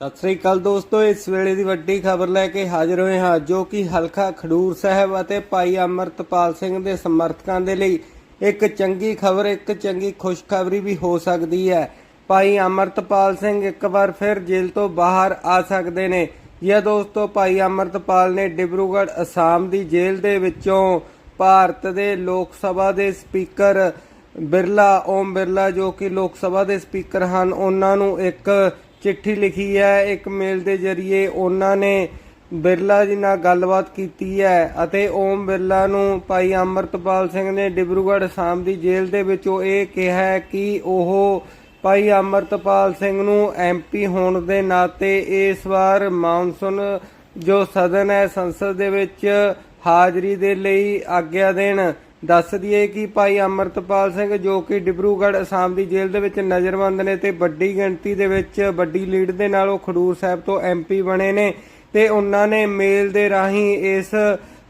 ਸਤਿ ਸ੍ਰੀ ਅਕਾਲ ਦੋਸਤੋ, ਇਸ ਵੇਲੇ ਦੀ ਵੱਡੀ ਖਬਰ ਲੈ ਕੇ ਹਾਜ਼ਰ ਹੋਏ ਹਾਂ, ਜੋ ਕਿ ਹਲਕਾ ਖਡੂਰ ਸਾਹਿਬ ਅਤੇ ਭਾਈ ਅਮਰਤਪਾਲ ਸਿੰਘ ਦੇ ਸਮਰਥਕਾਂ ਦੇ ਲਈ ਇੱਕ ਚੰਗੀ ਖਬਰ, ਇੱਕ ਚੰਗੀ ਖੁਸ਼ਖਬਰੀ ਵੀ ਹੋ ਸਕਦੀ ਹੈ। ਭਾਈ ਅਮਰਤਪਾਲ ਸਿੰਘ ਇੱਕ ਵਾਰ ਫਿਰ ਜੇਲ੍ਹ ਤੋਂ ਬਾਹਰ ਆ ਸਕਦੇ ਨੇ। ਇਹ ਦੋਸਤੋ, ਭਾਈ ਅਮਰਤਪਾਲ ਨੇ ਡਿਬਰੂਗੜ੍ਹ ਅਸਾਮ ਦੀ ਜੇਲ੍ਹ ਦੇ ਵਿੱਚੋਂ ਭਾਰਤ ਦੇ ਲੋਕ ਸਭਾ ਦੇ ਸਪੀਕਰ ਬਿਰਲਾ ਓਮ ਬਿਰਲਾ, ਜੋ ਕਿ ਲੋਕ ਸਭਾ ਦੇ ਸਪੀਕਰ ਹਨ, ਉਹਨਾਂ ਨੂੰ ਇੱਕ ਚਿੱਠੀ ਲਿਖੀ ਹੈ, ਇੱਕ ਮੇਲ ਦੇ ਜ਼ਰੀਏ ਉਹਨਾਂ ਨੇ ਬਿਰਲਾ ਜੀ ਨਾਲ ਗੱਲਬਾਤ ਕੀਤੀ ਹੈ ਅਤੇ ਓਮ ਬਿਰਲਾ ਨੂੰ ਭਾਈ ਅਮਰਤਪਾਲ ਸਿੰਘ ਨੇ ਡਿਬਰੂਗੜ੍ਹ ਅਸਾਮ ਦੀ ਜੇਲ੍ਹ ਦੇ ਵਿੱਚੋਂ ਇਹ ਕਿਹਾ ਕਿ ਉਹ ਭਾਈ ਅਮਰਤਪਾਲ ਸਿੰਘ ਨੂੰ ਐਮਪੀ ਹੋਣ ਦੇ ਨਾਤੇ ਇਸ ਵਾਰ ਮਾਨਸੂਨ ਜੋ ਸਦਨ ਹੈ ਸੰਸਦ ਦੇ ਵਿੱਚ ਹਾਜ਼ਰੀ ਦੇ ਲਈ ਆਗਿਆ ਦੇਣ। ਦੱਸ ਦਈਏ ਕਿ ਭਾਈ ਅਮਰਤਪਾਲ ਸਿੰਘ ਜੋ ਕਿ ਡਿਬਰੂਗੜ੍ਹ ਅਸਾਮ ਦੀ ਜੇਲ੍ਹ ਦੇ ਵਿੱਚ ਨਜ਼ਰਬੰਦ ਨੇ ਤੇ ਵੱਡੀ ਗਿਣਤੀ ਦੇ ਵਿੱਚ ਵੱਡੀ ਲੀਡ ਦੇ ਨਾਲ ਉਹ ਖਡੂਰ ਸਾਹਿਬ ਤੋਂ ਐਮਪੀ ਬਣੇ ਨੇ ਤੇ ਉਹਨਾਂ ਨੇ ਮੇਲ ਦੇ ਰਾਹੀਂ ਇਸ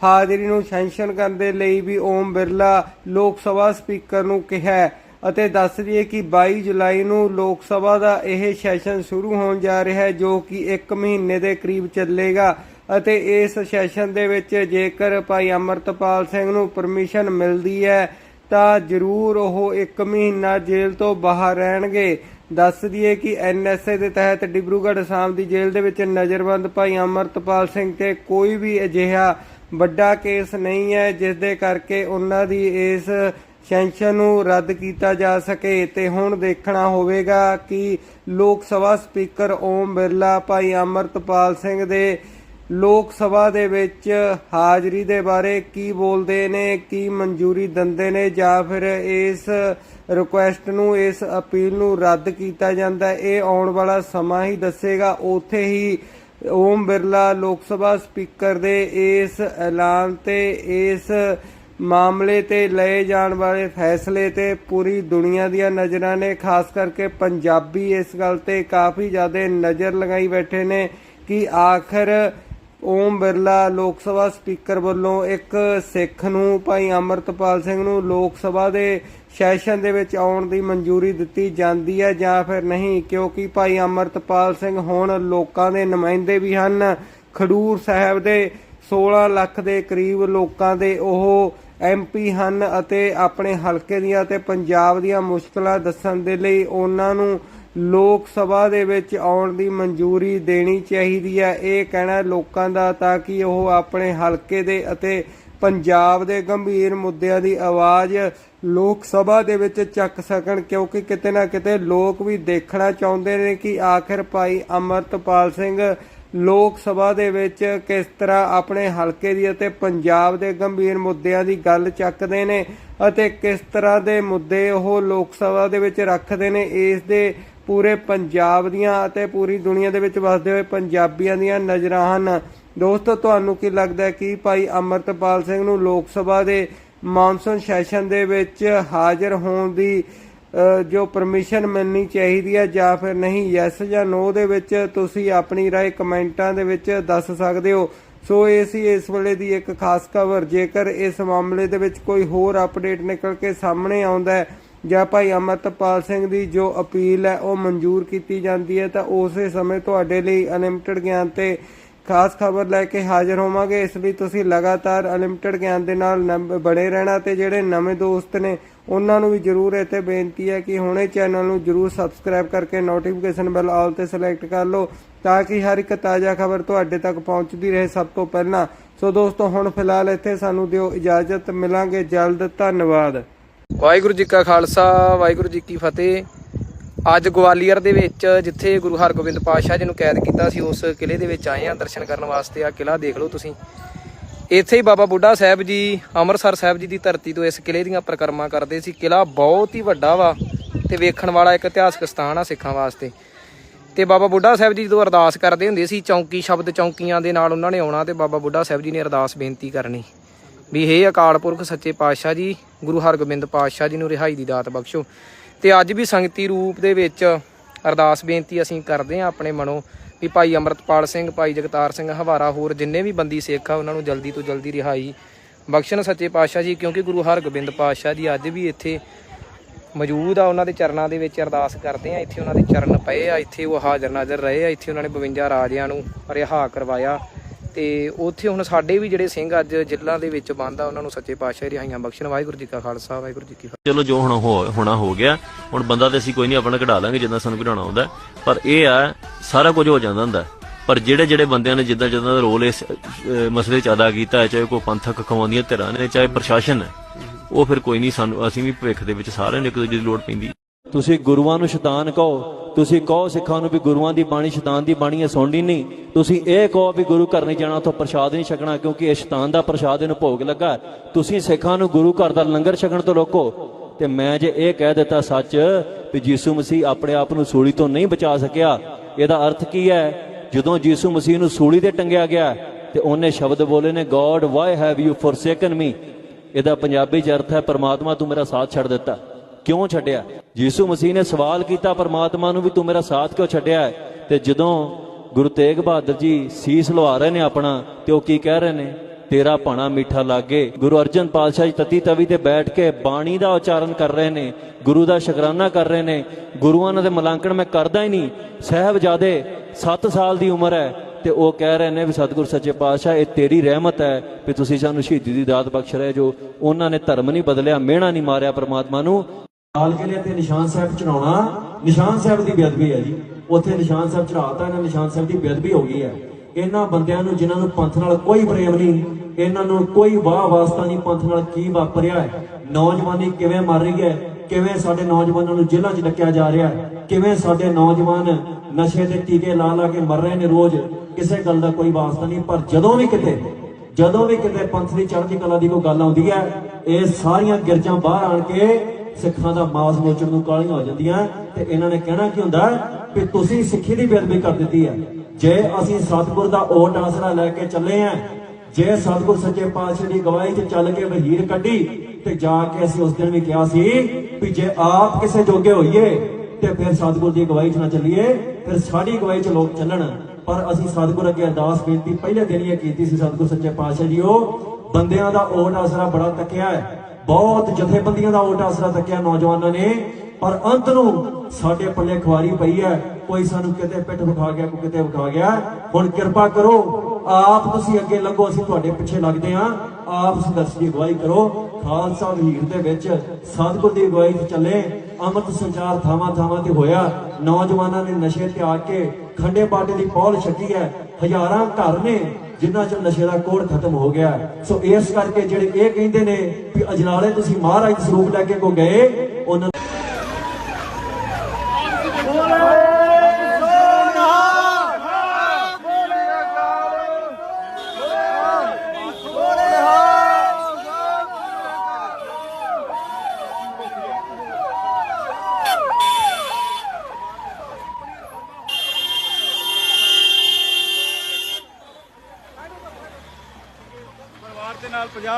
ਹਾਜ਼ਰੀ ਨੂੰ ਸੈਂਕਸ਼ਨ ਕਰਨ ਦੇ ਲਈ ਵੀ ਓਮ ਬਿਰਲਾ ਲੋਕ ਸਭਾ ਸਪੀਕਰ ਨੂੰ ਕਿਹਾ ਅਤੇ ਦੱਸ ਦਈਏ ਕਿ 22 ਜੁਲਾਈ ਨੂੰ ਲੋਕ ਸਭਾ ਦਾ ਇਹ ਸੈਸ਼ਨ ਸ਼ੁਰੂ ਹੋਣ ਜਾ ਰਿਹਾ ਹੈ ਜੋ ਕਿ 1 ਮਹੀਨੇ ਦੇ ਕਰੀਬ ਚੱਲੇਗਾ। ਅਤੇ ਇਸ ਸੈਸ਼ਨ ਦੇ ਵਿੱਚ ਜੇਕਰ ਭਾਈ ਅਮਰਤਪਾਲ ਸਿੰਘ ਨੂੰ ਪਰਮਿਸ਼ਨ ਮਿਲਦੀ ਹੈ, ਤਾਂ ਜ਼ਰੂਰ ਉਹ 1 ਮਹੀਨਾ ਜੇਲ੍ਹ ਤੋਂ ਬਾਹਰ ਰਹਿਣਗੇ। ਦੱਸ ਦਈਏ ਕਿ ਐਨਐਸਏ ਦੇ ਤਹਿਤ ਡਿਬਰੂਗੜ੍ਹ ਅਸਾਮ ਦੀ ਜੇਲ੍ਹ ਦੇ ਵਿੱਚ ਨਜ਼ਰਬੰਦ ਭਾਈ ਅਮਰਤਪਾਲ ਸਿੰਘ ਤੇ ਕੋਈ ਵੀ ਅਜਿਹਾ ਵੱਡਾ ਕੇਸ ਨਹੀਂ ਹੈ, ਜਿਸ ਦੇ ਕਰਕੇ ਉਹਨਾਂ ਦੀ ਇਸ ਸੈਂਸ਼ਨ ਨੂੰ ਰੱਦ ਕੀਤਾ ਜਾ ਸਕੇ। ਤੇ ਹੁਣ ਦੇਖਣਾ ਹੋਵੇਗਾ ਕਿ ਲੋਕ ਸਭਾ ਸਪੀਕਰ ਓਮ ਬਿਰਲਾ, ਭਾਈ ਅਮਰਤਪਾਲ ਸਿੰਘ ਦੇ ਲੋਕ ਸਭਾ ਦੇ ਵਿੱਚ ਹਾਜ਼ਰੀ ਦੇ ਬਾਰੇ ਕੀ ਬੋਲਦੇ ਨੇ, ਕੀ ਮਨਜ਼ੂਰੀ ਦਿੰਦੇ ਨੇ ਜਾਂ ਫਿਰ ਇਸ ਰਿਕੁਐਸਟ ਨੂੰ, ਇਸ ਅਪੀਲ ਨੂੰ ਰੱਦ ਕੀਤਾ ਜਾਂਦਾ ਇਹ ਆਉਣ ਵਾਲਾ ਸਮਾਂ ਹੀ ਦੱਸੇਗਾ। ਉਥੇ ਹੀ ਓਮ ਬਿਰਲਾ ਲੋਕ ਸਭਾ ਸਪੀਕਰ ਦੇ ਇਸ ਐਲਾਨ ਤੇ, ਇਸ ਮਾਮਲੇ ਤੇ ਲਏ ਜਾਣ ਵਾਲੇ ਫੈਸਲੇ ਤੇ ਪੂਰੀ ਦੁਨੀਆ ਦੀਆਂ ਨਜ਼ਰਾਂ ਨੇ, ਖਾਸ ਕਰਕੇ ਪੰਜਾਬੀ ਇਸ ਗੱਲ ਤੇ ਕਾਫੀ ਜ਼ਿਆਦਾ ਨਜ਼ਰ ਲਗਾਈ ਬੈਠੇ ਨੇ ਕਿ ਆਖਰ ਓਮ ਬਿਰਲਾ ਲੋਕ ਸਭਾ ਸਪੀਕਰ ਵੱਲੋਂ ਇੱਕ ਸਿੱਖ ਨੂੰ ਭਾਈ ਅਮਰਤਪਾਲ ਸਿੰਘ ਨੂੰ ਲੋਕ ਸਭਾ ਦੇ ਸੈਸ਼ਨ ਦੇ ਵਿੱਚ ਆਉਣ ਦੀ ਮਨਜ਼ੂਰੀ ਦਿੱਤੀ ਜਾਂਦੀ ਹੈ ਜਾਂ ਫਿਰ ਨਹੀਂ, ਕਿਉਂਕਿ ਭਾਈ ਅਮਰਤਪਾਲ ਸਿੰਘ ਹੁਣ ਲੋਕਾਂ ਦੇ ਨੁਮਾਇੰਦੇ ਵੀ ਹਨ। ਖਡੂਰ ਸਾਹਿਬ ਦੇ 16 ਲੱਖ ਦੇ ਕਰੀਬ ਲੋਕਾਂ ਦੇ ਉਹ ਐਮਪੀ ਹਨ ਅਤੇ ਆਪਣੇ ਹਲਕੇ ਦੀਆਂ ਤੇ ਪੰਜਾਬ ਦੀਆਂ ਮੁਸ਼ਕਲਾਂ ਦੱਸਣ ਦੇ ਲਈ ਉਹਨਾਂ ਨੂੰ ਲੋਕ ਸਭਾ ਦੇ ਵਿੱਚ ਆਉਣ ਦੀ ਮਨਜ਼ੂਰੀ ਦੇਣੀ ਚਾਹੀਦੀ ਹੈ। ਇਹ ਕਹਿਣਾ ਲੋਕਾਂ ਦਾ ਤਾਂ ਕਿ ਉਹ ਆਪਣੇ ਹਲਕੇ ਦੇ ਅਤੇ ਪੰਜਾਬ ਦੇ ਗੰਭੀਰ ਮੁੱਦਿਆਂ ਦੀ ਆਵਾਜ਼ ਲੋਕ ਸਭਾ ਦੇ ਵਿੱਚ ਚੱਕ ਸਕਣ, ਕਿਉਂਕਿ ਕਿਤੇ ਨਾ ਕਿਤੇ ਲੋਕ ਵੀ ਦੇਖਣਾ ਚਾਹੁੰਦੇ ਨੇ ਕਿ ਆਖਿਰ ਭਾਈ ਅਮਰਤਪਾਲ ਸਿੰਘ ਲੋਕ ਸਭਾ ਦੇ ਵਿੱਚ ਕਿਸ ਤਰ੍ਹਾਂ ਆਪਣੇ ਹਲਕੇ ਦੀ ਅਤੇ ਪੰਜਾਬ ਦੇ ਗੰਭੀਰ ਮੁੱਦਿਆਂ ਦੀ ਗੱਲ ਚੱਕਦੇ ਨੇ ਅਤੇ ਕਿਸ ਤਰ੍ਹਾਂ ਦੇ ਮੁੱਦੇ ਉਹ ਲੋਕ ਸਭਾ ਦੇ ਵਿੱਚ ਰੱਖਦੇ ਨੇ। ਇਸ ਦੇ ਪੂਰੇ ਪੰਜਾਬ ਦੀਆਂ ਅਤੇ ਪੂਰੀ ਦੁਨੀਆ ਦੇ ਵਿੱਚ ਵਸਦੇ ਹੋਏ ਪੰਜਾਬੀਆਂ ਦੀਆਂ ਨਜ਼ਰਾਂ ਹਨ ਦੋਸਤੋ ਤੁਹਾਨੂੰ ਕੀ ਲੱਗਦਾ ਹੈ ਕਿ ਭਾਈ ਅਮਰਤਪਾਲ ਸਿੰਘ ਨੂੰ ਲੋਕ ਸਭਾ ਦੇ ਮਾਨਸੂਨ ਸੈਸ਼ਨ ਦੇ ਵਿੱਚ ਹਾਜ਼ਰ ਹੋਣ ਦੀ ਅ, ਜੋ ਪਰਮਿਸ਼ਨ ਮਿਲਣੀ ਚਾਹੀਦੀ ਹੈ ਜਾਂ ਫਿਰ ਨਹੀਂ ਯੈਸ ਜਾਂ ਨੋ ਦੇ ਵਿੱਚ ਤੁਸੀਂ ਆਪਣੀ رائے ਕਮੈਂਟਾਂ ਦੇ ਵਿੱਚ ਦੱਸ ਸਕਦੇ ਹੋ ਸੋ ਇਹ ਸੀ ਇਸ ਵੇਲੇ ਦੀ ਇੱਕ ਖਾਸ ਖਬਰ ਜੇਕਰ ਇਸ ਮਾਮਲੇ ਦੇ ਵਿੱਚ ਕੋਈ ਹੋਰ ਅਪਡੇਟ ਨਿਕਲ ਕੇ ਸਾਹਮਣੇ ਆਉਂਦਾ ਹੈ ਜਾਂ ਭਾਈ ਅਮਰਤਪਾਲ ਸਿੰਘ ਦੀ ਜੋ ਅਪੀਲ ਹੈ, ਉਹ ਮਨਜ਼ੂਰ ਕੀਤੀ ਜਾਂਦੀ ਹੈ, ਤਾਂ ਉਸੇ ਸਮੇਂ ਤੁਹਾਡੇ ਲਈ ਅਨਲਿਮਟਿਡ ਗਿਆਨ ਤੇ ਖਾਸ ਖਬਰ ਲੈ ਕੇ ਹਾਜ਼ਰ ਹੋਵਾਂਗੇ। ਇਸ ਲਈ ਤੁਸੀਂ ਲਗਾਤਾਰ ਅਨਲਿਮਟਿਡ ਗਿਆਨ ਦੇ ਨਾਲ ਨਮ- ਬਣੇ ਰਹਿਣਾ ਤੇ ਜਿਹੜੇ ਨਵੇਂ ਦੋਸਤ ਨੇ, ਉਹਨਾਂ ਨੂੰ ਵੀ ਜਰੂਰ ਇੱਥੇ ਬੇਨਤੀ ਹੈ ਕਿ ਹੁਣੇ ਚੈਨਲ ਨੂੰ ਜਰੂਰ ਸਬਸਕ੍ਰਾਈਬ ਕਰਕੇ ਨੋਟੀਫਿਕੇਸ਼ਨ ਬੈਲ ਆਲ ਤੇ ਸਿਲੈਕਟ ਕਰ ਲਓ, ਤਾਂ ਕਿ ਹਰ ਇੱਕ ਤਾਜ਼ਾ ਖਬਰ ਤੁਹਾਡੇ ਤੱਕ ਪਹੁੰਚਦੀ ਰਹੇ ਸਭ ਤੋਂ ਪਹਿਲਾਂ। ਸੋ ਦੋਸਤੋ, ਹੁਣ ਫਿਲਹਾਲ ਇੱਥੇ ਸਾਨੂੰ ਦਿਓ ਇਜਾਜ਼ਤ, ਮਿਲਾਂਗੇ ਜਲਦ, ਧੰਨਵਾਦ। ਵਾਹਿਗੁਰੂ ਜੀ ਕਾ ਖਾਲਸਾ, ਵਾਹਿਗੁਰੂ ਜੀ ਕੀ ਫਤਿਹ। ਅੱਜ ਗਵਾਲੀਅਰ ਦੇ ਵਿੱਚ ਜਿੱਥੇ ਗੁਰੂ ਹਰਗੋਬਿੰਦ ਪਾਤਸ਼ਾਹ ਜੀ ਨੂੰ ਕੈਦ ਕੀਤਾ ਸੀ, ਉਸ ਕਿਲੇ ਦੇ ਵਿੱਚ ਆਏ ਆ ਦਰਸ਼ਨ ਕਰਨ ਵਾਸਤੇ। ਆ ਕਿਲਾ ਦੇਖ ਲਓ ਤੁਸੀਂ। ਇੱਥੇ ਹੀ ਬਾਬਾ ਬੁੱਢਾ ਸਾਹਿਬ ਜੀ, ਅੰਮ੍ਰਿਤਸਰ ਸਾਹਿਬ ਜੀ ਦੀ ਧਰਤੀ ਤੋਂ ਇਸ ਕਿਲੇ ਦੀਆਂ ਪ੍ਰਕਰਮਾ ਕਰਦੇ ਸੀ। ਕਿਲਾ ਬਹੁਤ ਹੀ ਵੱਡਾ ਵਾ ਤੇ ਵੇਖਣ ਵਾਲਾ ਇੱਕ ਇਤਿਹਾਸਕ ਸਥਾਨ ਆ ਸਿੱਖਾਂ ਵਾਸਤੇ। ਤੇ ਬਾਬਾ ਬੁੱਢਾ ਸਾਹਿਬ ਜੀ ਜਦੋਂ ਅਰਦਾਸ ਕਰਦੇ ਹੁੰਦੇ ਸੀ, ਚੌਂਕੀ ਸ਼ਬਦ ਚੌਂਕੀਆਂ ਦੇ ਨਾਲ ਉਹਨਾਂ ਨੇ ਆਉਣਾ ਤੇ ਬਾਬਾ ਬੁੱਢਾ ਸਾਹਿਬ ਜੀ ਨੇ ਅਰਦਾਸ ਬੇਨਤੀ ਕਰਨੀ। ਵੀ ਹੇ ਅਕਾਲ ਪੁਰਖ ਸੱਚੇ ਪਾਤਸ਼ਾਹ ਜੀ, ਗੁਰੂ ਹਰਗੋਬਿੰਦ ਪਾਤਸ਼ਾਹ ਜੀ ਨੂੰ ਰਿਹਾਈ ਦੀ ਦਾਤ ਬਖਸ਼ੋ। ਤੇ ਅੱਜ ਵੀ ਸੰਗਤੀ ਰੂਪ ਦੇ ਵਿੱਚ ਅਰਦਾਸ ਬੇਨਤੀ ਅਸੀਂ ਕਰਦੇ ਹਾਂ ਆਪਣੇ ਮਨੋਂ ਵੀ ਭਾਈ ਅਮਰਤਪਾਲ ਸਿੰਘ, ਭਾਈ ਜਗਤਾਰ ਸਿੰਘ ਹਵਾਰਾ ਹੋਰ ਜਿੰਨੇ ਵੀ ਬੰਦੀ ਸਿੱਖ ਆ, ਉਹਨਾਂ ਨੂੰ ਜਲਦੀ ਤੋਂ ਜਲਦੀ ਰਿਹਾਈ ਬਖਸ਼ਣ ਸੱਚੇ ਪਾਤਸ਼ਾਹ ਜੀ, ਕਿਉਂਕਿ ਗੁਰੂ ਹਰਗੋਬਿੰਦ ਪਾਤਸ਼ਾਹ ਜੀ ਅੱਜ ਵੀ ਇੱਥੇ ਮੌਜੂਦ ਆ, ਉਹਨਾਂ ਦੇ ਚਰਨਾਂ ਦੇ ਵਿੱਚ ਅਰਦਾਸ ਕਰਦੇ ਆ। ਇੱਥੇ ਉਹਨਾਂ ਦੇ ਚਰਨ ਪਏ ਆ, ਇੱਥੇ ਉਹ ਹਾਜ਼ਰ ਨਾਜ਼ਰ ਰਹੇ ਆ, ਇੱਥੇ ਉਹਨਾਂ ਨੇ 52 ਰਾਜਿਆਂ ਨੂੰ ਰਿਹਾ ਕਰਵਾਇਆ। ਤੇ ਉੱਥੇ ਹੁਣ ਸਾਡੇ ਵੀ ਜਿਹੜੇ ਸਿੰਘ ਅੱਜ ਜ਼ਿਲ੍ਹਾ ਦੇ ਵਿੱਚ ਬੰਦ ਆ, ਉਹਨਾਂ ਨੂੰ ਸੱਚੇ ਪਾਤਸ਼ਾਹ ਰਿਹਾਈਆਂ ਬਖਸ਼ਣ। ਵਾਹਿਗੁਰੂ ਜੀ ਕਾ ਖਾਲਸਾ, ਵਾਹਿਗੁਰੂ ਜੀ ਕੀ ਫਤਿਹ। ਚਲੋ ਜੋ ਹੁਣ ਹੋਣਾ ਹੋ ਗਿਆ, ਹੁਣ ਬੰਦਾ ਤੇ ਅਸੀਂ ਕੋਈ ਨਹੀਂ, ਆਪਣਾ ਕਢਾ ਲਾਂਗੇ ਜਿੱਦਾਂ ਸਾਨੂੰ ਕਢਾਉਣਾ ਹੁੰਦਾ ਪਰ ਇਹ ਆ, ਸਾਰਾ ਕੁਝ ਹੋ ਜਾਂਦਾ ਹੁੰਦਾ। ਪਰ ਜਿਹੜੇ ਜਿਹੜੇ ਬੰਦਿਆਂ ਨੇ ਜਿੱਦਾਂ ਜਿੱਦਾਂ ਦਾ ਰੋਲ ਇਸ ਮਸਲੇ 'ਚ ਅਦਾ ਕੀਤਾ ਹੈ ਚਾਹੇ ਕੋਈ ਪੰਥਕ ਖਵਾਉਂਦੀਆਂ ਧਿਰਾਂ ਨੇ, ਚਾਹੇ ਪ੍ਰਸ਼ਾਸਨ ਹੈ, ਉਹ ਫਿਰ ਕੋਈ ਨਹੀਂ, ਸਾਨੂੰ, ਅਸੀਂ ਵੀ ਭਵਿੱਖ ਦੇ ਵਿੱਚ ਸਾਰਿਆਂ ਨੂੰ ਇੱਕ ਦੂਜੇ ਦੀ ਲੋੜ ਪੈਂਦੀ। ਤੁਸੀਂ ਗੁਰੂਆਂ ਨੂੰ ਸ਼ੈਤਾਨ ਕਹੋ, ਤੁਸੀਂ ਕਹੋ ਸਿੱਖਾਂ ਨੂੰ ਵੀ ਗੁਰੂਆਂ ਦੀ ਬਾਣੀ, ਸ਼ੈਤਾਨ ਦੀ ਬਾਣੀ ਹੈ ਸੁਣਨੀ ਨਹੀਂ। ਤੁਸੀਂ ਇਹ ਕਹੋ ਵੀ ਗੁਰੂ ਘਰ ਨਹੀਂ ਜਾਣਾ, ਉੱਥੋਂ ਪ੍ਰਸ਼ਾਦ ਨਹੀਂ ਛਕਣਾ, ਕਿਉਂਕਿ ਇਹ ਸ਼ੈਤਾਨ ਦਾ ਪ੍ਰਸ਼ਾਦ, ਇਹਨੂੰ ਭੋਗ ਲੱਗਾ। ਤੁਸੀਂ ਸਿੱਖਾਂ ਨੂੰ ਗੁਰੂ ਘਰ ਦਾ ਲੰਗਰ ਛਕਣ ਤੋਂ ਰੋਕੋ। ਤੇ ਮੈਂ ਜੇ ਇਹ ਕਹਿ ਦਿੱਤਾ ਸੱਚ ਵੀ ਯੀਸੂ ਮਸੀਹ ਆਪਣੇ ਆਪ ਨੂੰ ਸੂਲੀ ਤੋਂ ਨਹੀਂ ਬਚਾ ਸਕਿਆ। ਇਹਦਾ ਅਰਥ ਕੀ ਹੈ? ਜਦੋਂ ਯੀਸੂ ਮਸੀਹ ਨੂੰ ਸੂਲੀ ਤੇ ਟੰਗਿਆ ਗਿਆ, ਤੇ ਉਹਨੇ ਸ਼ਬਦ ਬੋਲੇ ਨੇ God why have you forsaken me ਇਹਦਾ ਪੰਜਾਬੀ ਚ ਅਰਥ ਹੈ, ਪਰਮਾਤਮਾ ਤੂੰ ਮੇਰਾ ਸਾਥ ਛੱਡ ਦਿੱਤਾ। ਕਿਉਂ ਛੱਡਿਆ? ਯੀਸੂ ਮਸੀਹ ਨੇ ਸਵਾਲ ਕੀਤਾ, ਪਰਮਾਤਮਾ ਨੂੰ ਵੀ ਤੂੰ ਮੇਰਾ ਸਾਥ ਕਿਉਂ ਛੱਡਿਆ ਹੈ? ਤੇ ਜਦੋਂ ਗੁਰੂ ਤੇਗ ਬਹਾਦਰ ਜੀ ਸੀਸ ਲਵਾ ਰਹੇ ਨੇ ਆਪਣਾ, ਤੇ ਉਹ ਕੀ ਕਹਿ ਰਹੇ ਨੇ? ਤੇਰਾ ਭਾਣਾ ਮਿੱਠਾ ਲਾਗੇ। ਗੁਰੂ ਅਰਜਨ ਪਾਤਸ਼ਾਹ ਜੀ ਤਤੀ ਤਵੀ ਤੇ ਬੈਠ ਕੇ ਬਾਣੀ ਦਾ ਉਚਾਰਨ ਕਰ ਰਹੇ ਨੇ, ਗੁਰੂ ਦਾ ਸ਼ੁਕਰਾਨਾ ਕਰ ਰਹੇ ਨੇ। ਗੁਰੂਆਂ ਨਾਲ ਦੇ ਮਲਾਂਕਣ ਮੈਂ ਕਰਦਾ ਹੀ ਨਹੀਂ। ਸਹਿਬਜ਼ਾਦੇ 7 ਸਾਲ ਦੀ ਉਮਰ ਹੈ, ਤੇ ਉਹ ਕਹਿ ਰਹੇ ਨੇ ਵੀ ਸਤਿਗੁਰ ਸੱਚੇ ਪਾਤਸ਼ਾਹ, ਇਹ ਤੇਰੀ ਰਹਿਮਤ ਹੈ ਵੀ ਤੁਸੀਂ ਸਾਨੂੰ ਸ਼ਹੀਦੀ ਦੀ ਦਾਤ ਬਖਸ਼ ਰਹੇ ਜੋ ਉਹਨਾਂ ਨੇ ਧਰਮ ਨਹੀਂ ਬਦਲਿਆ, ਮਿਹਣਾ ਨਹੀਂ ਮਾਰਿਆ ਪ੍ਰਮਾਤਮਾ ਨੂੰ। ਲਾਲ ਕਿਲੇ ਤੇ ਨਿਸ਼ਾਨ ਸਾਹਿਬ ਚੜਾਉਣਾ ਨਿਸ਼ਾਨ ਸਾਹਿਬ ਦੀ ਬੇਅਦਬੀ ਹੈ ਜੀ। ਉੱਥੇ ਨਿਸ਼ਾਨ ਸਾਹਿਬ ਚੜਾਤਾ ਇਹਨਾਂ ਨਿਸ਼ਾਨ ਸਾਹਿਬ ਦੀ ਬੇਅਦਬੀ ਹੋ ਗਈ ਹੈ। ਇਹਨਾਂ ਬੰਦਿਆਂ ਨੂੰ, ਜਿਨ੍ਹਾਂ ਨੂੰ ਪੰਥ ਨਾਲ ਕੋਈ ਪ੍ਰੇਮ ਨਹੀਂ, ਇਹਨਾਂ ਨੂੰ ਕੋਈ ਵਾਹ ਵਾਸਤਾ ਨਹੀਂ, ਪੰਥ ਨਾਲ ਕੀ ਵਾਪਰਿਆ ਹੈ? ਨੌਜਵਾਨੀ ਕਿਵੇਂ ਮਰ ਰਹੀ ਹੈ? ਕਿਵੇਂ ਸਾਡੇ ਨੌਜਵਾਨਾਂ ਨੂੰ ਜੇਲ੍ਹਾਂ 'ਚ ਡੱਕਿਆ ਜਾ ਰਿਹਾ ਹੈ? ਕਿਵੇਂ ਸਾਡੇ ਨੌਜਵਾਨ ਨਸ਼ੇ ਦੇ ਟੀਕੇ ਲਾ ਲਾ ਕੇ ਮਰ ਰਹੇ ਨੇ ਰੋਜ਼? ਕਿਸੇ ਗੱਲ ਦਾ ਕੋਈ ਵਾਸਤਾ ਨਹੀਂ, ਪਰ ਜਦੋਂ ਵੀ ਕਿਤੇ, ਜਦੋਂ ਵੀ ਕਿਤੇ ਪੰਥ ਦੀ ਚੜ੍ਹਦੀ ਕਲਾ ਦੀ ਕੋਈ ਗੱਲ ਆਉਂਦੀ ਹੈ, ਇਹ ਸਾਰੀਆਂ ਗਿਰਜਾਂ ਬਾਹਰ ਆਣ ਕੇ ਸਿੱਖਾਂ ਦਾ ਮਾਸ ਮੋਚਣ ਨੂੰ ਕਾਲੀਆਂ ਹੋ ਜਾਂਦੀਆਂ ਤੇ ਇਹਨਾਂ ਨੇ ਕਹਿਣਾ ਕੀ ਹੁੰਦਾ ਕਿ ਤੁਸੀਂ ਸਿੱਖੀ ਦੀ ਬੇਅਦਬੀ ਕਰ ਦਿੱਤੀ ਹੈ। ਜੇ ਅਸੀਂ ਸਤਿਗੁਰ ਦਾ ਓਟ ਆਸਰਾ ਲੈ ਕੇ ਚੱਲੇ ਆਂ ਜੇ ਸਤਿਗੁਰ ਸੱਚੇ ਪਾਤਸ਼ਾਹ ਦੀ ਗਵਾਹੀ 'ਚ ਚੱਲ ਕੇ ਵਹੀਰ ਕੱਢੀ, ਤੇ ਜਾ ਕੇ ਅਸੀਂ ਉਸ ਦਿਨ ਵੀ ਕਿਹਾ ਸੀ ਵੀ ਜੇ ਆਪ ਕਿਸੇ ਜੋਗੇ ਹੋਈਏ, ਤੇ ਫਿਰ ਸਤਿਗੁਰ ਦੀ ਗਵਾਹੀ 'ਚ ਨਾ ਚੱਲੀਏ, ਫਿਰ ਸਾਡੀ ਗਵਾਹੀ 'ਚ ਲੋਕ ਚੱਲਣ। ਪਰ ਅਸੀਂ ਸਤਿਗੁਰ ਅੱਗੇ ਅਰਦਾਸ ਬੇਨਤੀ ਪਹਿਲੇ ਦਿਨ ਹੀ ਕੀਤੀ ਸੀ, ਸਤਿਗੁਰ ਸੱਚੇ ਪਾਤਸ਼ਾਹ ਜੀ ਉਹ ਬੰਦਿਆਂ ਦਾ ਓਟ ਆਸਰਾ ਬੜਾ ਤੱਕਿਆ ਹੈ। ਬਹੁਤ ਜਥੇਬੰਦੀਆਂ ਦਾ ਓਟ ਆਸਰਾ ਤੱਕਿਆ ਨੌਜਵਾਨਾਂ ਨੇ, ਪਰ ਅੰਤ ਨੂੰ ਸਾਡੇ ਪੱਲੇ ਖਵਾਰੀ ਪਈ ਹੈ। ਕੋਈ ਸਾਨੂੰ ਕਿਤੇ ਪਿੱਠ ਵਿਖਾ ਗਿਆ, ਕੋਈ ਕਿਤੇ ਵਿਖਾ ਗਿਆ। ਹੁਣ ਕਿਰਪਾ ਕਰੋ, ਆਪ ਤੁਸੀਂ ਅੱਗੇ ਲੱਗੋ ਅਸੀਂ ਤੁਹਾਡੇ ਪਿੱਛੇ ਲੱਗਦੇ ਹਾਂ। ਆਪ ਸੰਘਰਸ਼ ਦੀ ਅਗਵਾਈ ਕਰੋ। ਖਾਲਸਾ ਵੀਰ ਦੇ ਵਿੱਚ ਸਤਿਗੁਰ ਦੀ ਅਗਵਾਈ 'ਚ ਚੱਲੇ। ਅੰਮ੍ਰਿਤ ਸੰਚਾਰ ਥਾਵਾਂ ਥਾਵਾਂ ਤੇ ਹੋਇਆ। ਨੌਜਵਾਨਾਂ ਨੇ ਨਸ਼ੇ ਤਿਆਗ ਕੇ ਖੰਡੇ ਬਾਟੇ ਦੀ ਪੌਲ ਛੱਡੀ ਹੈ। ਹਜ਼ਾਰਾਂ ਘਰ ਨੇ ਜਿਨ੍ਹਾਂ ਚੋਂ ਨਸ਼ੇ ਦਾ ਕੋੜ ਖਤਮ ਹੋ ਗਿਆ ਸੋ ਇਸ ਕਰਕੇ ਜਿਹੜੇ ਇਹ ਕਹਿੰਦੇ ਨੇ ਕਿ ਅਜਨਾਲੇ ਤੁਸੀਂ ਮਹਾਰਾਜ ਸਰੂਪ ਲੈ ਕੇ ਕੋ ਗਏ, ਉਹਨਾਂ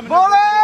ਬੋਲੇ